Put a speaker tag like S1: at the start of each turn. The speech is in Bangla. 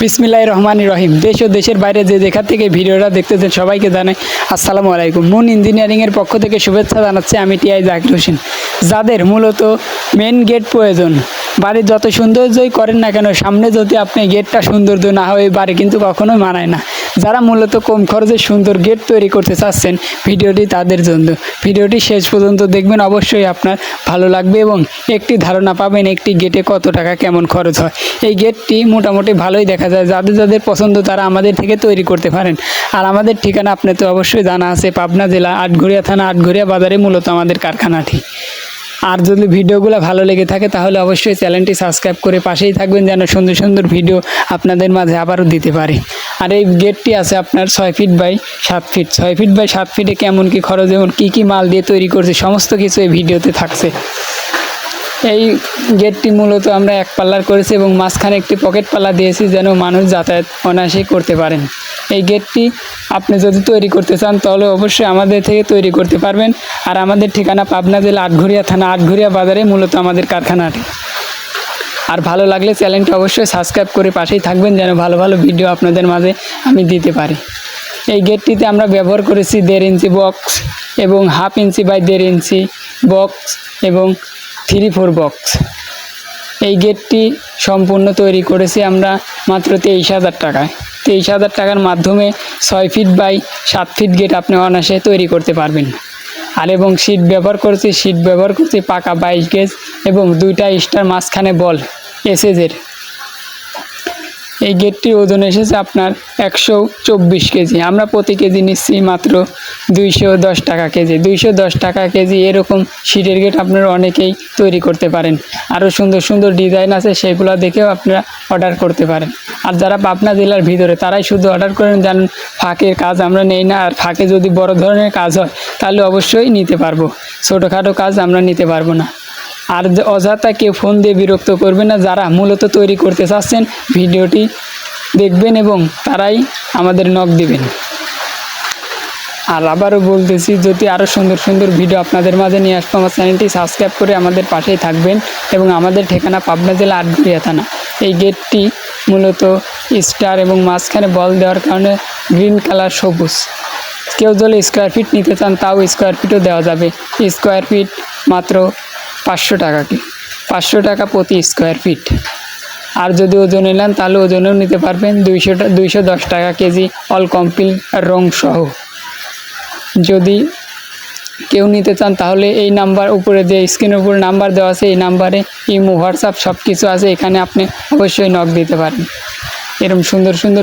S1: বিসমিল্লাহ রহমান রহিম। দেশ ও দেশের বাইরে যে যেখান থেকে ভিডিওটা দেখতেছেন সবাইকে জানাই আসসালামু আলাইকুম। মুন ইঞ্জিনিয়ারিংয়ের পক্ষ থেকে শুভেচ্ছা জানাচ্ছি আমি টিআই জাকির হোসেন। যাদের মূলত মেন গেট প্রয়োজন, বাড়ির যত সৌন্দর্যই করেন না কেন, সামনে যদি আপনি গেটটা সৌন্দর্য না হয়, বাড়ি কিন্তু কখনোই মানায় না। যারা মূলত কম খরচে সুন্দর গেট তৈরি করতে চাচ্ছেন ভিডিওটি তাদের জন্য। ভিডিওটি শেষ পর্যন্ত দেখবেন, অবশ্যই আপনার ভালো লাগবে এবং একটি ধারণা পাবেন একটি গেটে কত টাকা কেমন খরচ হয়। এই গেটটি মোটামুটি ভালোই দেখা যায়, যাদের যাদের পছন্দ তারা আমাদের থেকে তৈরি করতে পারেন। আর আমাদের ঠিকানা আপনি তো অবশ্যই জানা আছে, পাবনা জেলা, আটঘরিয়া থানা, আটঘরিয়া বাজারে মূলত আমাদের কারখানাটি। আর যদি ভিডিওগুলো ভালো লেগে থাকে তাহলে অবশ্যই চ্যানেলটি সাবস্ক্রাইব করে পাশেই থাকবেন যেন সুন্দর সুন্দর ভিডিও আপনাদের মাঝে আবারও দিতে পারি। আর এই গেটটি আছে আপনার ছয় ফিট বাই সাত ফিট ছয় ফিট বাই সাত ফিটে কেমন কী খরচ, এবং কী কী মাল দিয়ে তৈরি করছে, সমস্ত কিছু এই ভিডিওতে থাকছে। এই গেটটি মূলত আমরা এক পাল্লার করেছি এবং মাঝখানে একটি পকেট পাল্লা দিয়েছি যেন মানুষ যাতায়াত অনায়াসেই করতে পারেন। এই গেটটি আপনি যদি তৈরি করতে চান, তাহলে অবশ্যই আমাদের থেকে তৈরি করতে পারবেন। আর আমাদের ঠিকানা পাবনা জেলা আটঘরিয়া থানা, আটঘরিয়া বাজারে মূলত আমাদের কারখানাটি আর ভালো লাগলে চ্যানেলটি অবশ্যই সাবস্ক্রাইব করে পাশেই থাকবেন যেন ভালো ভালো ভিডিও আপনাদের মাঝে আমি দিতে পারি। এই গেটটিতে আমরা ব্যবহার করেছি দেড় ইঞ্চি বক্স এবং হাফ ইঞ্চি বাই দেড় ইঞ্চি বক্স এবং থ্রি ফোর বক্স। এই গেটটি সম্পূর্ণ তৈরি করেছি আমরা মাত্র তেইশ হাজার টাকায়। তেইশ হাজার টাকার মাধ্যমে ছয় ফিট বাই সাত ফিট গেট আপনি অনায়াসে তৈরি করতে পারবেন। আর এবং সিট ব্যবহার করছি সিট ব্যবহার করছি পাকা বাইশ গেজ এবং দুইটা স্টার মাঝখানে বল। এসএজের এই গেটটির ওজন এসেছে আপনার একশো চব্বিশ কেজি। আমরা প্রতি কেজি নিচ্ছি মাত্র দুইশো দশ টাকা কেজি। দুইশো দশ টাকা কেজি এরকম সিটের গেট আপনারা অনেকেই তৈরি করতে পারেন। আরও সুন্দর সুন্দর ডিজাইন আছে, সেগুলো দেখেও আপনারা অর্ডার করতে পারেন। আর যারা পাবনা জেলার ভিতরে, তারাই শুধু অর্ডার করেন জানেন ফাঁকের কাজ আমরা নেই না। আর ফাঁকে যদি বড় ধরনের কাজ হয়, তাহলে অবশ্যই নিতে পারব। ছোটোখাটো কাজ আমরা নিতে পারব না। আর অযথা কেউ ফোন দিয়ে বিরক্ত করবে না, যারা মূলত তৈরি করতে চাচ্ছেন, ভিডিওটি দেখবেন এবং তারাই আমাদের নক দিবেন। আর আবারও বলতেছি, যদি আরও সুন্দর সুন্দর ভিডিও আপনাদের মাঝে নিয়ে আসব, আমার চ্যানেলটি সাবস্ক্রাইব করে আমাদের পাশেই থাকবেন এবং আমাদের ঠিকানা পাবনা জেলা আটঘরিয়া থানা। এই গেটটি মূলত স্টার এবং মাঝখানে বল দেওয়ার কারণে গ্রিন কালার সবুজ। কেউ যদি স্কোয়ার ফিট নিতে চান, তাও স্কোয়ার ফিটও দেওয়া যাবে। স্কোয়ার ফিট মাত্র পাঁচশো টাকা কি? পাঁচশো টাকা প্রতি স্কোয়ার ফিট আর যদি ওজন নেন, তাহলে ওজনেও নিতে পারবেন। দুইশো দুইশো দশ টাকা কেজি অল কমপ্লিট রং সহ। যদি কেউ নিতে চান, তাহলে এই নাম্বার উপরে যে স্ক্রিনের উপরে নাম্বার দেওয়া আছে, এই নাম্বারে ইমো, হোয়াটসঅ্যাপ সব কিছু আছে। এখানে আপনি অবশ্যই নক দিতে পারেন। এরকম সুন্দর সুন্দর